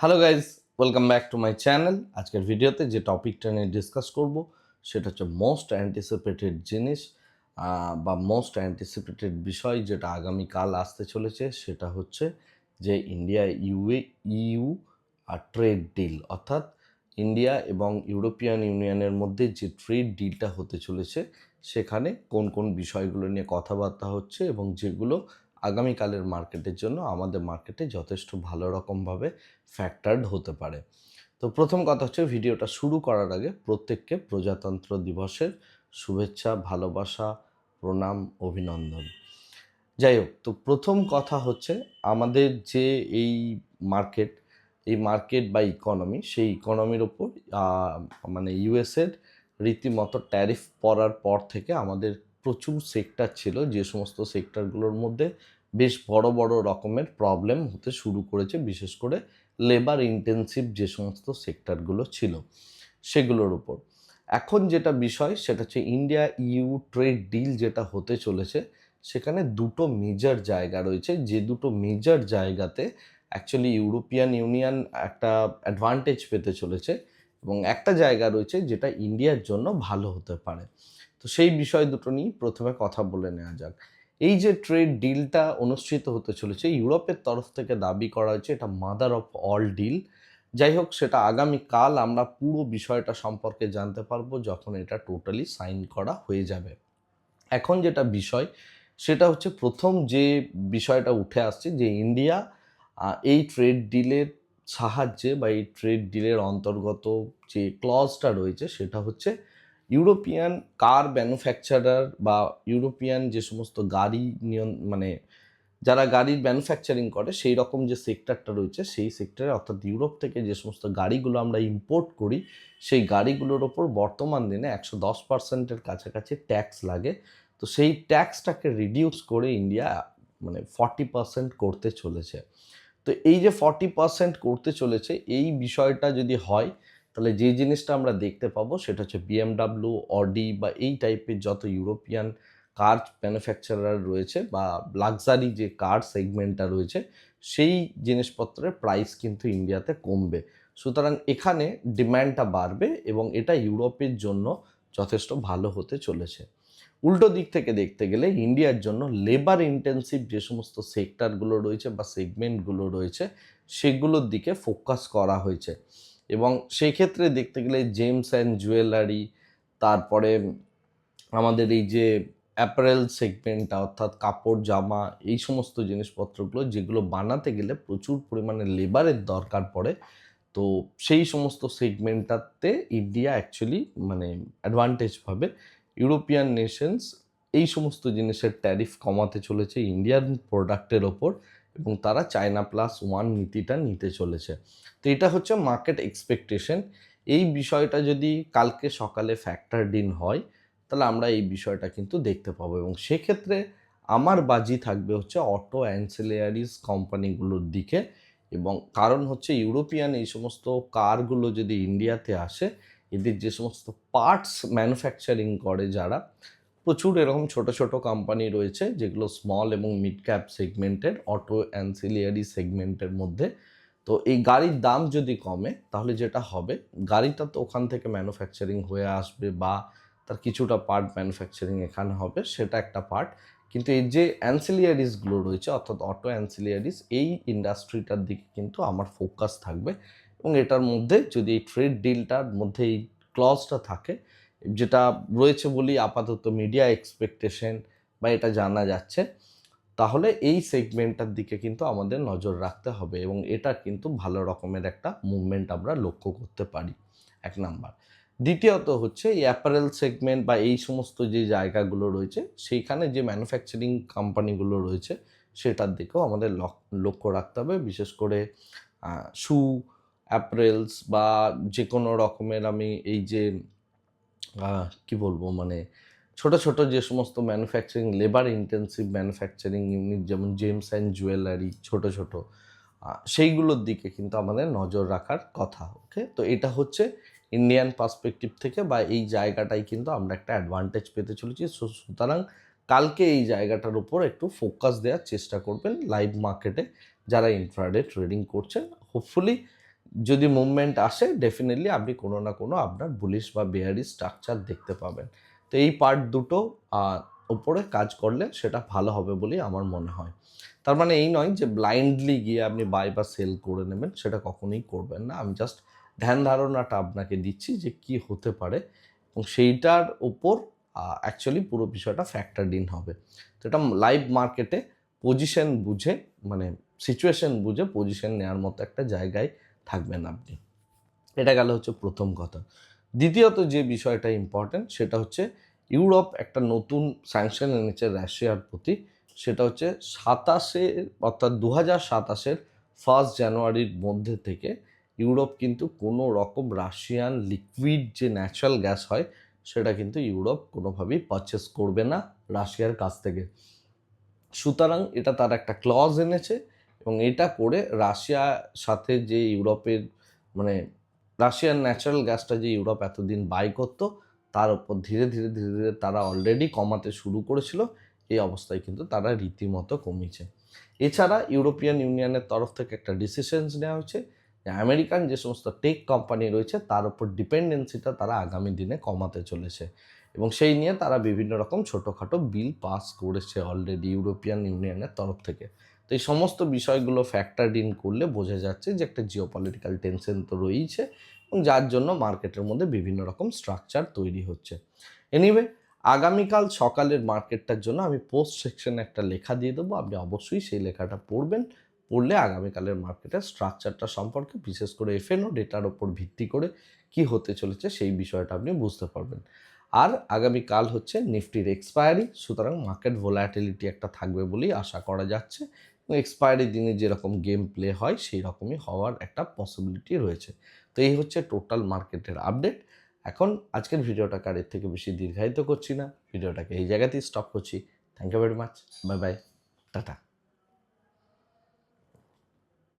Hello guys welcome back to my channel আজকের ভিডিওতে যে টপিকটা নিয়ে ডিসকাস করব, সেটা হচ্ছে মোস্ট অ্যান্টিসিপেটেড জিনিস বা মোস্ট অ্যান্টিসিপেটেড বিষয় যেটা আগামীকাল আসতে চলেছে, সেটা হচ্ছে যে ইন্ডিয়া ইউএ ইউ আর ট্রেড ডিল অর্থাৎ ইন্ডিয়া এবং ইউরোপিয়ান ইউনিয়নের মধ্যে যে ট্রেড ডিলটা হতে চলেছে, সেখানে কোন কোন বিষয়গুলো নিয়ে কথাবার্তা হচ্ছে এবং যেগুলো আগামীকালের মার্কেটের জন্য আমাদের মার্কেটে যথেষ্ট ভালো রকমভাবে ফ্যাক্টার্ড হতে পারে। তো প্রথম কথা হচ্ছে ভিডিওটা শুরু করার আগে প্রত্যেককে প্রজাতন্ত্র দিবসের শুভেচ্ছা, ভালোবাসা, প্রণাম, অভিনন্দন। যাই হোক, তো প্রথম কথা হচ্ছে আমাদের যে এই মার্কেট এই মার্কেট বা ইকোনমি সেই ইকোনমির ওপর মানে ইউএসের রীতিমতো ট্যারিফ পড়ার পর থেকে আমাদের প্রচুর সেক্টর ছিল, যে সমস্ত সেক্টরগুলোর মধ্যে বেশ বড় বড় রকমের প্রবলেম হতে শুরু করেছে, বিশেষ করে লেবার ইন্টেন্সিভ যে সমস্ত সেক্টরগুলো ছিল সেগুলোর উপর। এখন যেটা বিষয়, সেটা হচ্ছে ইন্ডিয়া ইউ ট্রেড ডিল যেটা হতে চলেছে, সেখানে দুটো মেজর জায়গা রয়েছে। যে দুটো মেজর জায়গাতে অ্যাকচুয়ালি ইউরোপিয়ান ইউনিয়ন একটা অ্যাডভান্টেজ পেতে চলেছে এবং একটা জায়গা রয়েছে যেটা ইন্ডিয়ার জন্য ভালো হতে পারে। তো সেই বিষয় দুটো নিয়ে প্রথমে কথা বলে নেওয়া যাক। এই যে ট্রেড ডিলটা অনুষ্ঠিত হতে চলেছে, ইউরোপের তরফ থেকে দাবি করা হয়েছে এটা মাদার অফ অল ডিল যাই হোক, সেটা আগামীকাল আমরা পুরো বিষয়টা সম্পর্কে জানতে পারব যখন এটা টোটালি সাইন করা হয়ে যাবে। এখন যেটা বিষয়, সেটা হচ্ছে প্রথম যে বিষয়টা উঠে আসছে যে ইন্ডিয়া এই ট্রেড ডিলের সাহায্যে বা এই ট্রেড ডিলের অন্তর্গত যে ক্লজটা রয়েছে, সেটা হচ্ছে ইউরোপিয়ান কার ম্যানুফ্যাকচারার বা ইউরোপিয়ান যে সমস্ত গাড়ি নিয়ন মানে যারা গাড়ির ম্যানুফ্যাকচারিং করে, সেই রকম যে সেক্টরটা রয়েছে, সেই সেক্টরে অর্থাৎ ইউরোপ থেকে যে সমস্ত গাড়িগুলো আমরা ইম্পোর্ট করি, সেই গাড়িগুলোর ওপর বর্তমান দিনে একশো দশ পার্সেন্টের কাছাকাছি ট্যাক্স লাগে। তো সেই ট্যাক্সটাকে রিডিউস করে ইন্ডিয়া মানে ফর্টি পার্সেন্ট করতে চলেছে। তো এই যে ফর্টি পার্সেন্ট করতে চলেছে, এই বিষয়টা যদি হয়, তাহলে যে জিনিসটা আমরা দেখতে পাবো সেটা হচ্ছে বিএমডাব্লিউ অডি বা এই টাইপের যত ইউরোপিয়ান কার ম্যানুফ্যাকচারার রয়েছে বা লাক্সারি যে কার সেগমেন্টটা রয়েছে, সেই জিনিসপত্রের প্রাইস কিন্তু ইন্ডিয়াতে কমবে। সুতরাং এখানে ডিম্যান্ডটা বাড়বে এবং এটা ইউরোপের জন্য যথেষ্ট ভালো হতে চলেছে। উল্টো দিক থেকে দেখতে গেলে ইন্ডিয়ার জন্য লেবার ইন্টেন্সিভ যে সমস্ত সেক্টরগুলো রয়েছে বা সেগমেন্টগুলো রয়েছে, সেগুলোর দিকে ফোকাস করা হয়েছে। এবং সেই ক্ষেত্রে দেখতে গেলে জেমস অ্যান্ড জুয়েলারি তারপরে আমাদের এই যে অ্যাপারেল সেগমেন্টটা অর্থাৎ কাপড়, জামা, এই সমস্ত জিনিসপত্রগুলো যেগুলো বানাতে গেলে প্রচুর পরিমাণে লেবারের দরকার পড়ে। তো সেই সমস্ত সেগমেন্টটাতে ইন্ডিয়া অ্যাকচুয়ালি মানে অ্যাডভান্টেজ পাবে। ইউরোপিয়ান নেশনস এই সমস্ত জিনিসের ট্যারিফ কমাতে চলেছে ইন্ডিয়ান প্রোডাক্টের ওপর এবং তারা চায়না প্লাস ওয়ান নীতিটা নিতে চলেছে। তো এটা হচ্ছে মার্কেট এক্সপেকটেশন এই বিষয়টা যদি কালকে সকালে ফ্যাক্টর ইন হয়, তাহলে আমরা এই বিষয়টা কিন্তু দেখতে পাবো এবং সেক্ষেত্রে আমার বাজি থাকবে হচ্ছে অটো অ্যান্সিলিয়ারিজ কোম্পানিগুলোর দিকে এবং কারণ হচ্ছে ইউরোপিয়ান এই সমস্ত কারগুলো যদি ইন্ডিয়াতে আসে এদের যে সমস্ত পার্টস ম্যানুফ্যাকচারিং করে যারা, প্রচুর এরকম ছোট ছোট কোম্পানি রয়েছে যেগুলো স্মল এবং মিড ক্যাপ সেগমেন্টের অটো অ্যান্সিলিয়ারি সেগমেন্টের মধ্যে। তো এই গাড়ির দাম যদি কমে, তাহলে যেটা হবে, গাড়িটা তো ওখান থেকে ম্যানুফ্যাকচারিং হয়ে আসবে বা তার কিছুটা পার্ট ম্যানুফ্যাকচারিং এখানে হবে, সেটা একটা পার্ট কিন্তু এই যে অ্যান্সিলিয়ারিসগুলো রয়েছে, অর্থাৎ অটো অ্যান্সিলিয়ারিস এই ইন্ডাস্ট্রিটার দিকে কিন্তু আমার ফোকাস থাকবে। এবং এটার মধ্যে যদি এই ট্রেড ডিলটার মধ্যে এই ক্লজটা থাকে, যেটা রয়েছে বলেই আপাতত মিডিয়া এক্সপেকটেশন বা এটা জানা যাচ্ছে, তাহলে এই সেগমেন্টটার দিকে কিন্তু আমাদের নজর রাখতে হবে এবং এটা কিন্তু ভালো রকমের একটা মুভমেন্ট আমরা লক্ষ্য করতে পারি। এক নাম্বার। দ্বিতীয়ত হচ্ছে এই অ্যাপারেল সেগমেন্ট বা এই সমস্ত যে জায়গাগুলো রয়েছে, সেইখানে যে ম্যানুফ্যাকচারিং কোম্পানিগুলো রয়েছে, সেটার দিকেও আমাদের লক- লক্ষ্য রাখতে হবে। বিশেষ করে শু অ্যাপারেলস বা যে কোনো রকমের আমি এই যে কি বলব মানে ছোট ছোট যে সমস্ত manufacturing labour intensive manufacturing unit যেমন জেমস অ্যান্ড জুয়েলারি ছোট ছোট সেইগুলোর দিকে কিন্তু আমাদের নজর রাখার কথা ওকে তো এটা হচ্ছে ইন্ডিয়ান পার্সপেক্টিভ থেকে বা এই জায়গাটাই কিন্তু আমরা একটা অ্যাডভান্টেজ পেতে চলেছি। সুতরাং কালকে এই জায়গাটার উপর একটু ফোকাস দেওয়ার চেষ্টা করবেন লাইভ মার্কেটে যারা ইনফ্রাডে ট্রেডিং করছেন। হোপফুলি যদি মুভমেন্ট আসে ডেফিনেটলি আপনি কোনো না কোনো আপনার বুলিশ বা বেয়ারি স্ট্রাকচার দেখতে পাবেন। তো এই পার্ট দুটো উপরে কাজ করলে সেটা ভালো হবে বলেই আমার মনে হয়। তার মানে এই নয় যে ব্লাইন্ডলি গিয়ে আপনি বাই বা সেল করে নেবেন, সেটা কখনোই করবেন না। আমি জাস্ট ধ্যান ধারণাটা আপনাকে দিচ্ছি যে কি হতে পারে এবং সেইটার উপর অ্যাকচুয়ালি পুরো বিষয়টা ফ্যাক্টর ইন হবে। তো এটা লাইভ মার্কেটে পজিশন বুঝে মানে সিচুয়েশন বুঝে পজিশন নেওয়ার মতো একটা জায়গায় থাকবেন আপনি। এটা গেল হচ্ছে প্রথম কথা। দ্বিতীয়ত যে বিষয়টা ইম্পর্ট্যান্ট সেটা হচ্ছে ইউরোপ একটা নতুন স্যাংশন এনেছে রাশিয়ার প্রতি। সেটা হচ্ছে সাতাশে, অর্থাৎ দু হাজার সাতাশের ফার্স্ট জানুয়ারির মধ্যে থেকে ইউরোপ কিন্তু কোনো রকম রাশিয়ান লিকুইড যে ন্যাচারাল গ্যাস হয়, সেটা কিন্তু ইউরোপ কোনোভাবেই পারচেস করবে না রাশিয়ার কাছ থেকে। সুতরাং এটা তার একটা ক্লজ এনেছে। এবং এটা করে রাশিয়ার সাথে যে ইউরোপের মানে রাশিয়ান ন্যাচারাল গ্যাসটা যে ইউরোপ এতদিন বাই করতো, তার উপর ধীরে ধীরে ধীরে ধীরে তারা অলরেডি কমাতে শুরু করেছিল। এই অবস্থায় কিন্তু তারা রীতিমতো কমিয়েছে। এছাড়া ইউরোপিয়ান ইউনিয়নের তরফ থেকে একটা ডিসিশনস নেওয়া হয়েছে যে আমেরিকান যে সমস্ত টেক কোম্পানি রয়েছে, তার উপর ডিপেন্ডেন্সিটা তারা আগামী দিনে কমাতে চলেছে। এবং সেই নিয়ে তারা বিভিন্ন রকম ছোটোখাটো বিল পাস করেছে অলরেডি ইউরোপিয়ান ইউনিয়নের তরফ থেকে। তো এই সমস্ত বিষয়গুলো ফ্যাক্টর ইন করলে বোঝা যাচ্ছে যে একটা জিও পলিটিক্যাল টেনশন তো রয়েছে এবং যার জন্য মার্কেটের মধ্যে বিভিন্ন রকম স্ট্রাকচার তৈরি হচ্ছে। এনিওয়ে আগামীকাল সকালের মার্কেটটার জন্য আমি পোস্ট সেকশনে একটা লেখা দিয়ে দেবো। আপনি অবশ্যই সেই লেখাটা পড়বেন, পড়লে আগামীকালের মার্কেটের স্ট্রাকচারটা সম্পর্কে, বিশেষ করে এফএনও ডেটার ওপর ভিত্তি করে কি হতে চলেছে সেই বিষয়টা আপনি বুঝতে পারবেন। আর আগামীকাল হচ্ছে নিফটির এক্সপায়ারি সুতরাং মার্কেট ভোলাটিলিটি একটা থাকবে বলেই আশা করা যাচ্ছে। এক্সপায়ারি দিনে যেরকম গেম প্লে হয় সেই রকমই হওয়ার একটা পসিবিলিটি রয়েছে। তো এই হচ্ছে টোটাল মার্কেটের আপডেট এখন আজকের ভিডিওটা আর এর থেকে বেশি দীর্ঘায়িত করছি না। ভিডিওটাকে এই জায়গাতেই স্টপ করছি। Thank you very much bye bye tata